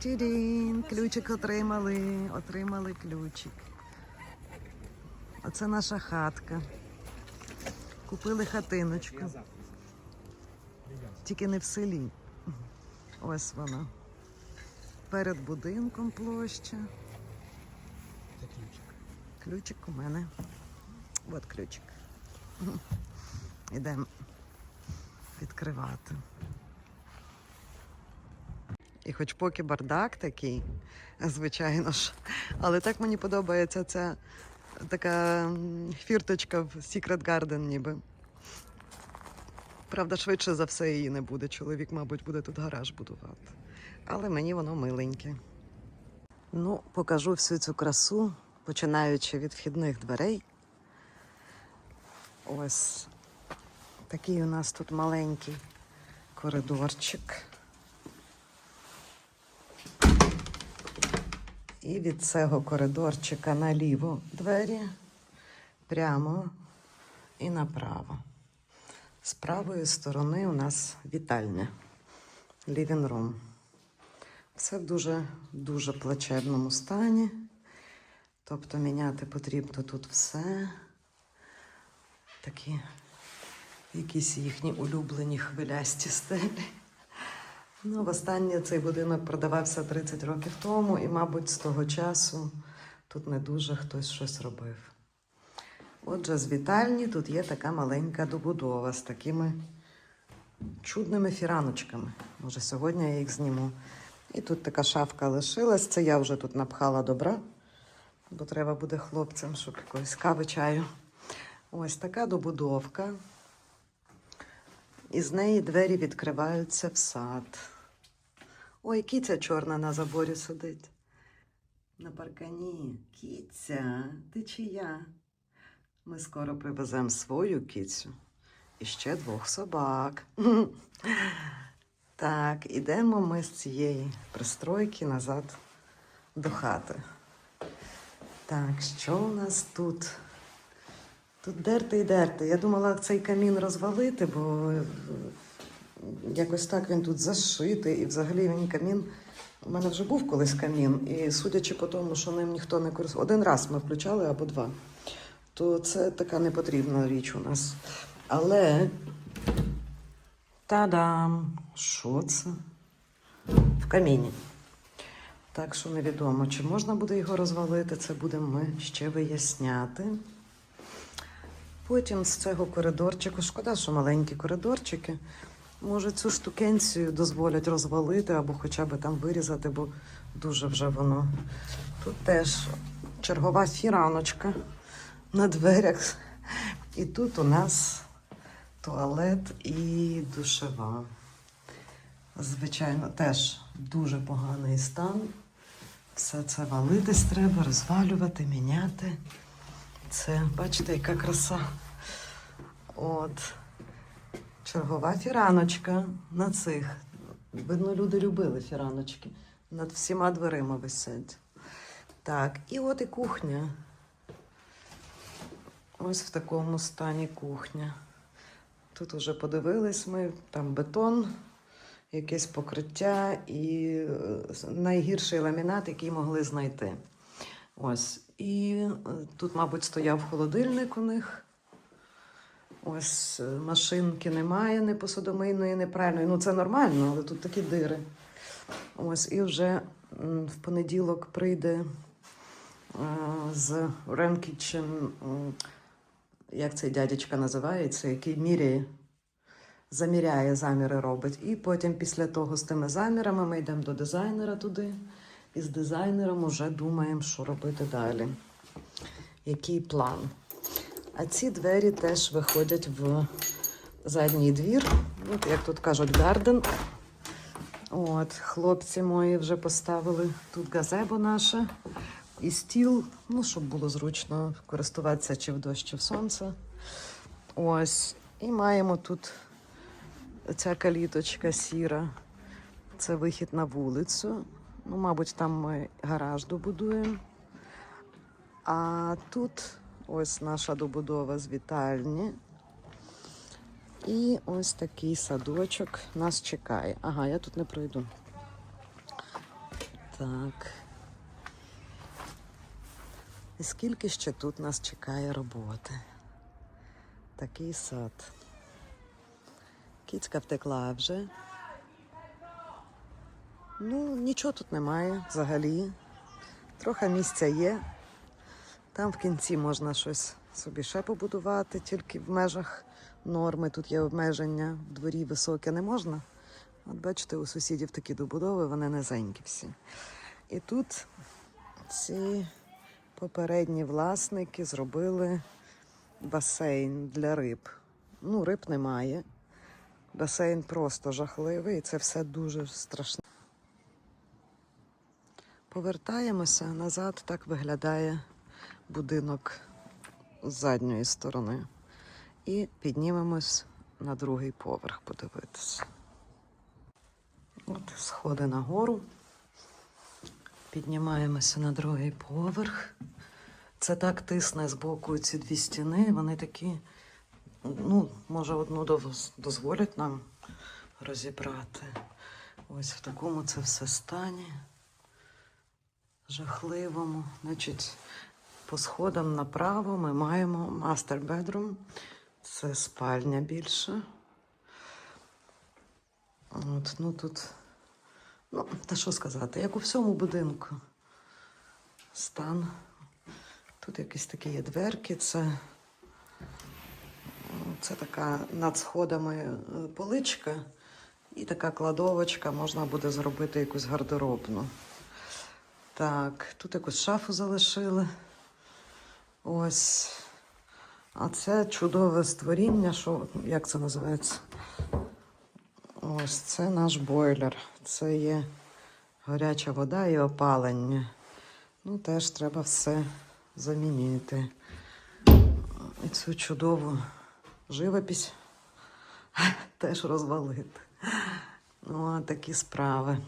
Тідін, ключик отримали, отримали ключик. Оце наша хатка. Купили хатиночку. Тільки не в селі. Ось вона. Перед будинком площа. Це ключик. Ключик у мене. От ключик. Ідемо відкривати. І хоч поки бардак такий, звичайно ж, але так мені подобається ця така фірточка в Secret Garden ніби. Правда, швидше за все її не буде. Чоловік, мабуть, буде тут гараж будувати. Але мені воно миленьке. Ну, покажу всю цю красу, починаючи від вхідних дверей. Ось такий у нас тут маленький коридорчик. І від цього коридорчика наліво двері, прямо і направо. З правої сторони у нас вітальня, living room. Все в дуже дуже плачевному стані. Тобто міняти потрібно тут все. Такі якісь їхні улюблені хвилясті стелі. Ну, востаннє цей будинок продавався 30 років тому, і, мабуть, з того часу тут не дуже хтось щось робив. Отже, з вітальні тут є така маленька добудова з такими чудними фіраночками. Може, сьогодні я їх зніму. І тут така шафка лишилась. Це я вже тут напхала добра, бо треба буде хлопцям, щоб якоїсь кави чаю. Ось така добудовка. І з неї двері відкриваються в сад. Ой, кіця чорна на заборі сидить. На паркані. Кіця, ти чия? Ми скоро привеземо свою кіцю і ще двох собак. Так, ідемо ми з цієї пристройки назад до хати. Так, що у нас тут? Тут дерти і дерти. Я думала цей камін розвалити, бо е, якось так він тут зашитий. І взагалі він камін. У мене вже був колись камін, і судячи по тому, що ним ніхто не користувався, один раз ми включали або два, то це така непотрібна річ у нас. Але Та-дам! Що це? В каміні. Так що невідомо, чи можна буде його розвалити, це будемо ми ще виясняти. Потім з цього коридорчику, шкода, що маленькі коридорчики. Може, цю штукенцію дозволять розвалити або хоча б там вирізати, бо дуже вже воно. Тут теж чергова фіраночка на дверях. І тут у нас туалет і душева. Звичайно, теж дуже поганий стан. Все це валитись треба, розвалювати, міняти. Це, бачите, яка краса. От. Чергова фіраночка на цих. Видно, люди любили фіраночки. Над всіма дверима висять. Так, і от і кухня. Ось в такому стані кухня. Тут уже подивились ми, там бетон, якесь покриття і е, найгірший ламінат, який могли знайти. Ось. І е, тут, мабуть, стояв холодильник у них. Ось е, машинки немає, не посудомийної, не пральної. Ну, це нормально, але тут такі дири. Ось, і вже в понеділок прийде е, з Ram Kitchen, м, як цей дядечка називається, який міряє, заміряє заміри робить. І потім після того з тими замірами ми йдемо до дизайнера туди. І з дизайнером вже думаємо, що робити далі. Який план. А ці двері теж виходять в задній двір. От, як тут кажуть, гарден. От, хлопці мої вже поставили тут газебо наше і стіл, ну, щоб було зручно користуватися чи в дощ, чи в сонце. Ось. І маємо тут ця каліточка сіра. Це вихід на вулицю. Ну, мабуть, там ми гараж добудуємо. А тут ось наша добудова з вітальні. І ось такий садочок нас чекає. Ага, я тут не пройду. Так. І скільки ще тут нас чекає роботи? Такий сад. Кіцька втекла вже. Ну, нічого тут немає взагалі. Трохи місця є. Там в кінці можна щось собі ще побудувати, тільки в межах норми. Тут є обмеження, в дворі високе не можна. От бачите, у сусідів такі добудови, вони низенькі всі. І тут ці попередні власники зробили басейн для риб. Ну, риб немає. Басейн просто жахливий, і це все дуже страшне. Повертаємося назад, так виглядає будинок з задньої сторони. І піднімемось на другий поверх подивитися. От сходи нагору. Піднімаємося на другий поверх. Це так тисне з боку ці дві стіни. Вони такі, ну, може, одну доз- дозволять нам розібрати. Ось в такому це все стані. Жахливому. Значить, по сходам направо ми маємо мастер бедрум. Це спальня більше. От, ну тут, ну, та що сказати, як у всьому будинку. Стан. Тут якісь такі є дверки, це, це така над сходами е, поличка і така кладовочка, можна буде зробити якусь гардеробну. Так, тут якусь шафу залишили. Ось. А це чудове створіння, що, як це називається? Ось це наш бойлер. Це є гаряча вода і опалення. Ну, теж треба все замінити. І цю чудову живопись теж розвалити. Ну, а такі справи.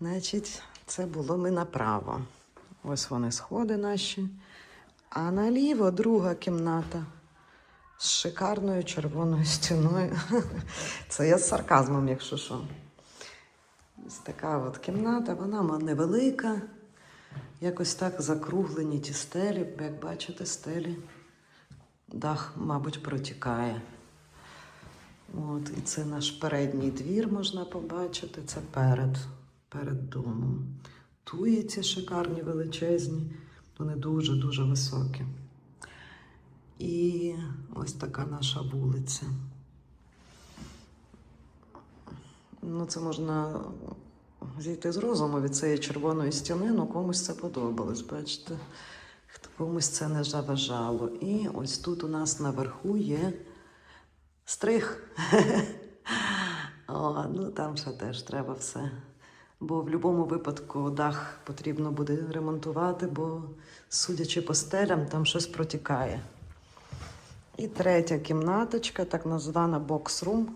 Значить, це було ми направо. Ось вони сходи наші. А наліво друга кімната з шикарною червоною стіною. Це я з сарказмом, якщо що. Ось така от кімната, вона невелика. Якось так закруглені ті стелі, як бачите, стелі. Дах, мабуть, протікає. От, і це наш передній двір можна побачити. Це перед, перед домом. Туї ці шикарні величезні, вони дуже-дуже високі. І ось така наша вулиця. Ну, це можна зійти з розуму від цієї червоної стіни, ну комусь це подобалось, бачите. Комусь це не заважало. І ось тут у нас наверху є стрих. О, ну там ще теж треба все. Бо в будь-якому випадку дах потрібно буде ремонтувати, бо, судячи по стелям, там щось протікає. І третя кімнаточка, так звана бокс-рум.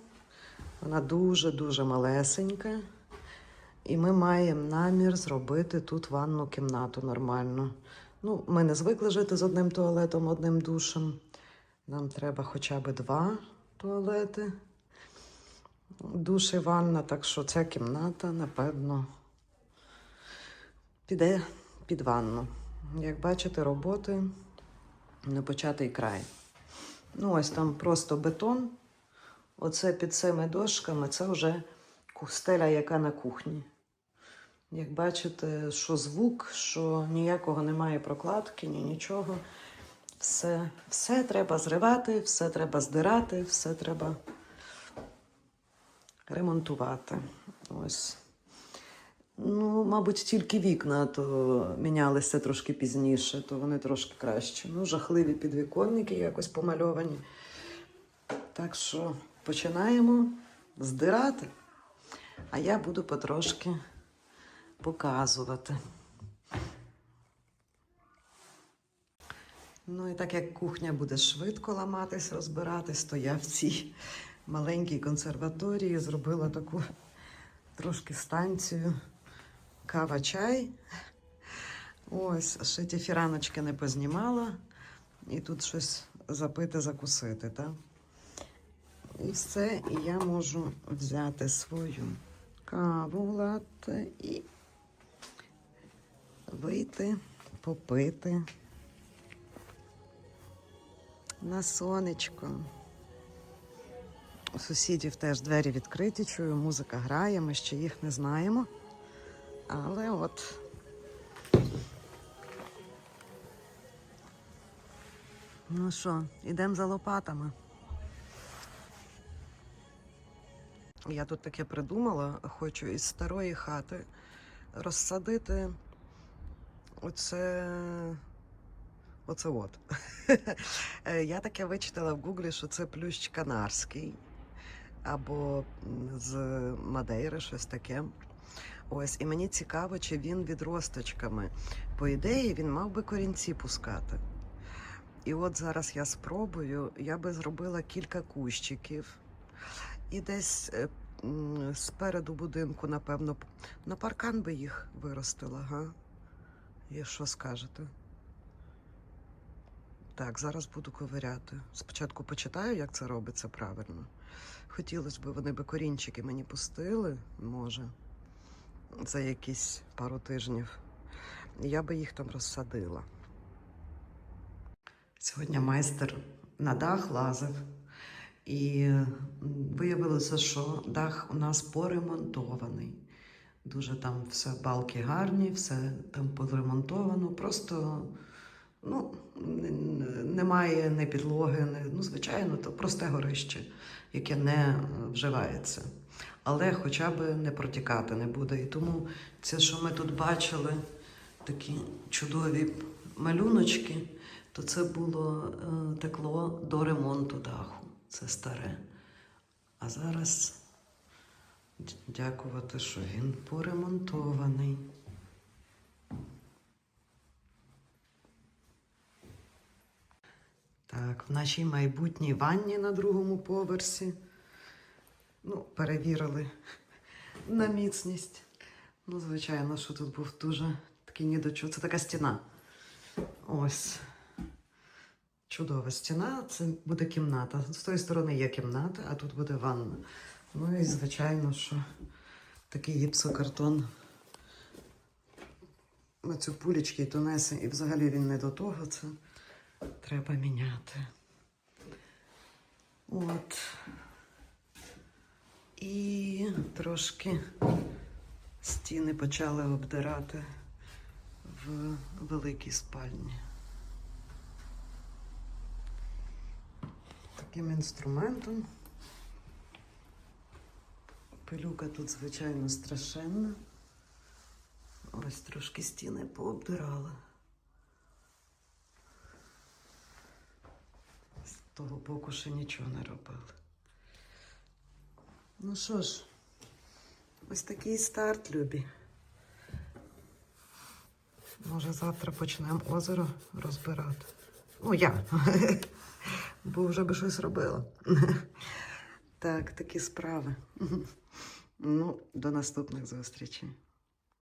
Вона дуже-дуже малесенька. І ми маємо намір зробити тут ванну кімнату нормально. Ну, ми не звикли жити з одним туалетом, одним душем. Нам треба хоча б два туалети. Душ і ванна, так що ця кімната, напевно, піде під ванну. Як бачите, роботи не початий край. Ну, ось там просто бетон. Оце під цими дошками це вже стеля, яка на кухні. Як бачите, що звук, що ніякого немає прокладки, ні нічого. Все, все треба зривати, все треба здирати, все треба ремонтувати. Ось. Ну, мабуть, тільки вікна то мінялися трошки пізніше, то вони трошки краще. Ну, жахливі підвіконники якось помальовані. Так що починаємо здирати, а я буду потрошки показувати. Ну і так як кухня буде швидко ламатись, розбиратись, то я в цій маленькій консерваторії зробила таку трошки станцію кава-чай. Ось, ще ті фіраночки не познімала, і тут щось запити, закусити, так? І все, і я можу взяти свою каву латте і вийти, попити. На сонечко. У сусідів теж двері відкриті, чую, музика грає, ми ще їх не знаємо. Але от. Ну що, ідемо за лопатами. Я тут таке придумала, хочу із старої хати розсадити оце. Оце от. Е, Я таке вичитала в Гуглі, що це плющ канарський або з Мадейри, щось таке. Ось, і мені цікаво, чи він відросточками. По ідеї, він мав би корінці пускати. І от зараз я спробую, я би зробила кілька кущиків. І десь е, спереду будинку, напевно, на паркан би їх виростила, га? І що скажете? Так, зараз буду ковиряти. Спочатку почитаю, як це робиться правильно. Хотілося б, вони би корінчики мені пустили, може, за якісь пару тижнів. Я би їх там розсадила. Сьогодні майстер на дах лазив, і виявилося, що дах у нас поремонтований. Дуже там все балки гарні, все там поремонтовано. Просто ну, немає ні підлоги, ні, ну, звичайно, то просте горище, яке не е, вживається. Але хоча б не протікати не буде. І тому це, що ми тут бачили, такі чудові малюночки, то це було е, текло до ремонту даху. Це старе. А зараз дякувати, що він поремонтований. Так, в нашій майбутній ванні на другому поверсі. Ну, перевірили на міцність. Ну, звичайно, що тут був дуже такий недочут. Це така стіна. Ось. Чудова стіна. Це буде кімната. З тої сторони є кімната, а тут буде ванна. Ну і звичайно, що такий гіпсокартон. На цю пулечки і тонеси, і взагалі він не до того. Це треба міняти. От. І трошки стіни почали обдирати в великій спальні. Таким інструментом. Пилюка тут, звичайно, страшенна. Ось трошки стіни пообдирала. Того боку ще нічого не робили. Ну що ж, ось такий старт, любі. Може, завтра почнемо озеро розбирати. Ну, я. Бо вже би щось робила. Так, такі справи. Ну, до наступних зустрічей.